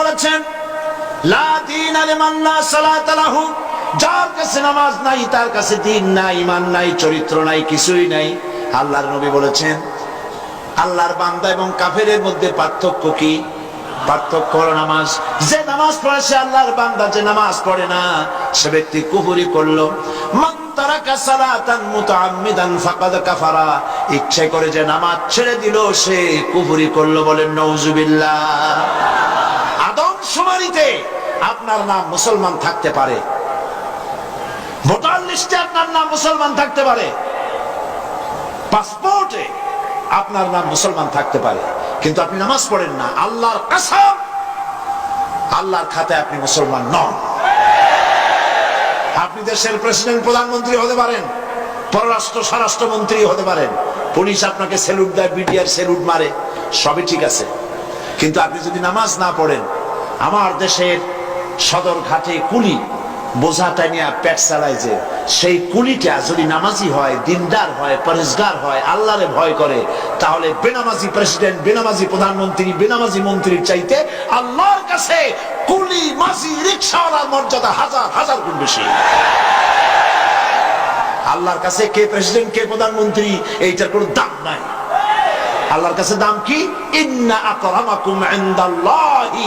বলেছেন যার কাছে নামাজ নাই, তার কাছে দিন নাই ইমান নাই, চরিত্র নাই, কিছুই নাই। আল্লাহর নবী বলেছেন, আল্লাহর বান্দা এবং কাফেরের মধ্যে পার্থক্য কি? পার্থক্য নামাজ। যে নামাজ পড়ে, সে আল্লাহর বান্দা, যে নামাজ পড়ে না, সে ব্যক্তি কুহুরি ইচ্ছে করে যে নামাজ ছেড়ে দিল, সে কুহুরি করল বলেন নওজুবিল্লাহ আদম শুমারিতে আপনার নাম মুসলমান থাকতে পারে। ভোটার লিস্টে আপনার নাম মুসলমান থাকতে পারে। পাসপোর্টে আপনার নাম মুসলমান থাকতে পারে। কিন্তু আপনি নামাজ পড়েন না, আল্লাহর কাসাম, আল্লাহর খাতে আপনি মুসলমান নন। আপনি দেশের প্রেসিডেন্ট, প্রধানমন্ত্রী হতে পারেন, পররাষ্ট্র স্বরাষ্ট্রমন্ত্রী হতে পারেন, পুলিশ আপনাকে সেলুট দেয়, বিডিআর সেলুট মারে, সবই ঠিক আছে। কিন্তু আপনি যদি নামাজ না পড়েন আমার দেশের সদর ঘাটে কুলি বোঝাটা নিয়ে পেট চালায় যে, সেই কুলিটা যদি নামাজি হয়, দিনদার হয় পরেশগার হয়, আল্লাহরে ভয় করে, তাহলে বেনামাজি প্রেসিডেন্ট, বেনামাজি প্রধানমন্ত্রী, বেনামাজি মন্ত্রীর চাইতে আল্লাহর কাছে কুলি, মাঝি রিক্সাওয়ালার মর্যাদা হাজার হাজার গুণ বেশি। আল্লাহর কাছে কে প্রেসিডেন্ট, কে প্রধানমন্ত্রী, এইটার কোনো দাম নাই। আল্লাহর কাছে দাম কি? ইন্না আকরামাকুম ইনদাল্লাহি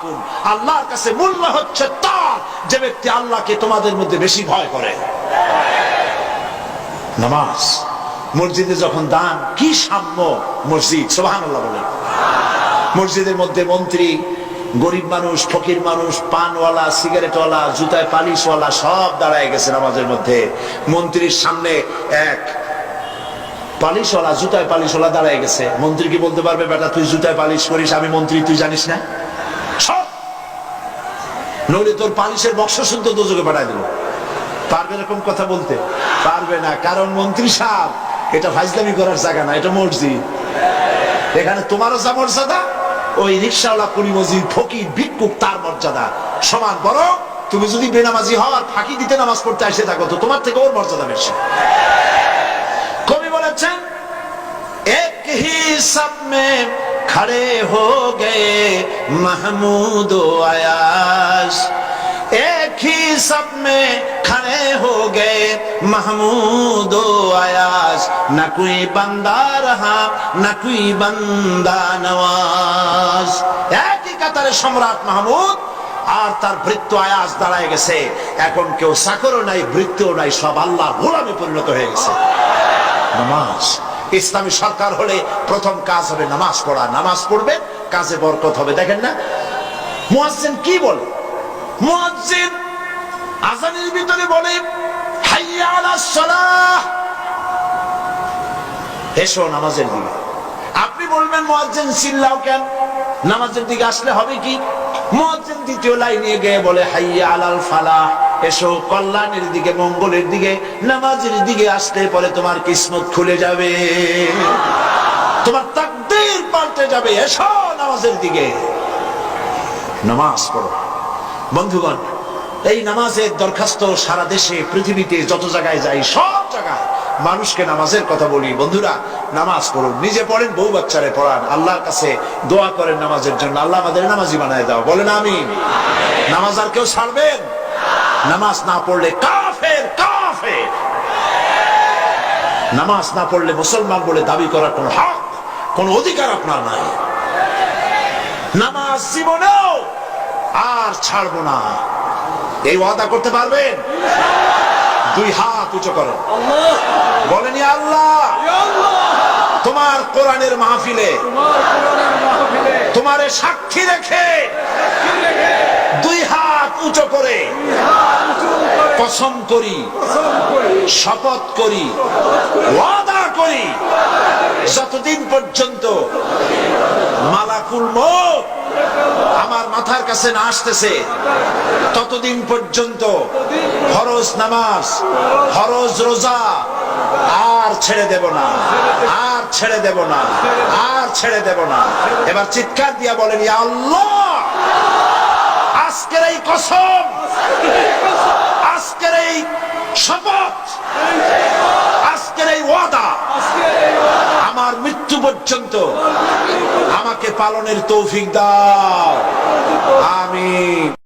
আতকাকুম আল্লাহর কাছে মূল্য হচ্ছে তার। যে ব্যক্তি আল্লাহকে তোমাদের মধ্যে বেশি ভয় করে। নামাজ। মসজিদে যখন দান, কি সাম্য মসজিদ? সুবহানাল্লাহ বলেন। মসজিদের মধ্যে মন্ত্রী, গরিব মানুষ, ফকির মানুষ, পানওয়ালা, সিগারেটওয়ালা, জুতায় পালিশওয়ালা সব দাঁড়ায় গেছে নামাজের মধ্যে। মন্ত্রীর সামনে এক পালিশওয়ালা, জুতায় পালিশওয়ালা দাঁড়ায় গেছে। মন্ত্রী কি বলতে পারবে, বেটা, তুই জুতায় পালিশ করিস, আমি মন্ত্রী, তুই জানিস না? নইলে তোর পালিশের বক্সা শুদ্ধ দোজকে পাঠাই দিল পারবে এরকম কথা বলতে? পারবে না, কারণ মন্ত্রী সাহেব, এটা ফাইজলামি করার জায়গা না, এটা মসজিদ। এখানে তোমারও যা মর্যাদা, ওই রিক্সাওয়ালা কুড়ি মসজিদ, ফকির, ভিক্ষুক, তার মর্যাদা। সমান বড় তুমি যদি বেনামাজি হও আর ফাঁকি দিতে নামাজ পড়তে আসে থাকো, তো তোমার থেকে ওর মর্যাদা বেশি। কবি বলেছেন, এক হি সব খড়ে হো গে মাহমুদ আয়া সব মে খড়ে হো গে महमूद आयास न कोई बंदा रहा न कोई बंदा नवाज एक ही कतारे सम्राट আর তার ভৃত্য আয়াস দাঁড়ায় গেছে। এখন কেউ চাকরও নাই বৃত্ত নাই, সব আল্লাহ গোলামে পরিণত হয়ে গেছে। নামাজ। ইসলামী সরকার হলে প্রথম কাজ হবে নামাজ পড়া। নামাজ পড়বে, কাজে বরকত হবে। দেখেন না, মুয়াজ্জিন কি বলে? মুয়াজ্জিন আজানের ভিতরে বলে এসো নামাজের দিকে। আপনি বলবেন, মুয়াজ্জিন চিল্লাও কেন? নামাজের দিকে আসলে হবে কি? মুয়াজ্জিন দ্বিতীয় লাইনে গিয়ে বলে, হাইয়া আলাল ফালাহ। এসো কল্যাণের দিকে, মঙ্গলের দিকে, নামাজের দিকে আসতে পরে তোমার কিসমত খুলে যাবে। তোমার তাকদীর পাল্টে যাবে। এসো নামাজের দিকে। নামাজ পড়ো। বন্ধুগণ এই নামাজের দরখাস্ত সারা দেশে, পৃথিবীতে যত জায়গায় যাই, সব জায়গায় মানুষকে নামাজের কথা বলি। বন্ধুরা, নামাজ পড়ুন। নিজে পড়েন, বউ বাচ্চারে পড়ান। আল্লাহর কাছে দোয়া করেন নামাজের জন্য। আল্লাহ আমাদের নামাজি বানায় দাও। বলেন আমি নামাজ আর কেউ ছাড়বেন? নামাজ না পড়লে কাফের কাফের। নামাজ না পড়লে মুসলমান বলে দাবি করার কোন হক, কোন অধিকার আপনার নাই। নামাজ জীবনেও আর ছাড়বো না। এই ওয়াদা করতে পারবেন? দুই হাত উঁচু করেন বলেন আল্লাহ, তোমার কোরআনের মাহফিলে, তোমারে সাক্ষী রেখে দুই হাত উঁচু করে কসম করি, শপথ করি, ওয়াদা করি কাছে না আসতেছে, ততদিন পর্যন্ত ফরজ নামাজ, ফরজ রোজা আর ছেড়ে দেব না, আর ছেড়ে দেব না, আর ছেড়ে দেব না। এবার চিৎকার দিয়া বলেন আল্লাহ, আজকের এই কসম, আজকের এই শপথ, আজকের এই ওয়াদা, আমার মৃত্যু পর্যন্ত পালনের তৌফিক দাও। আমি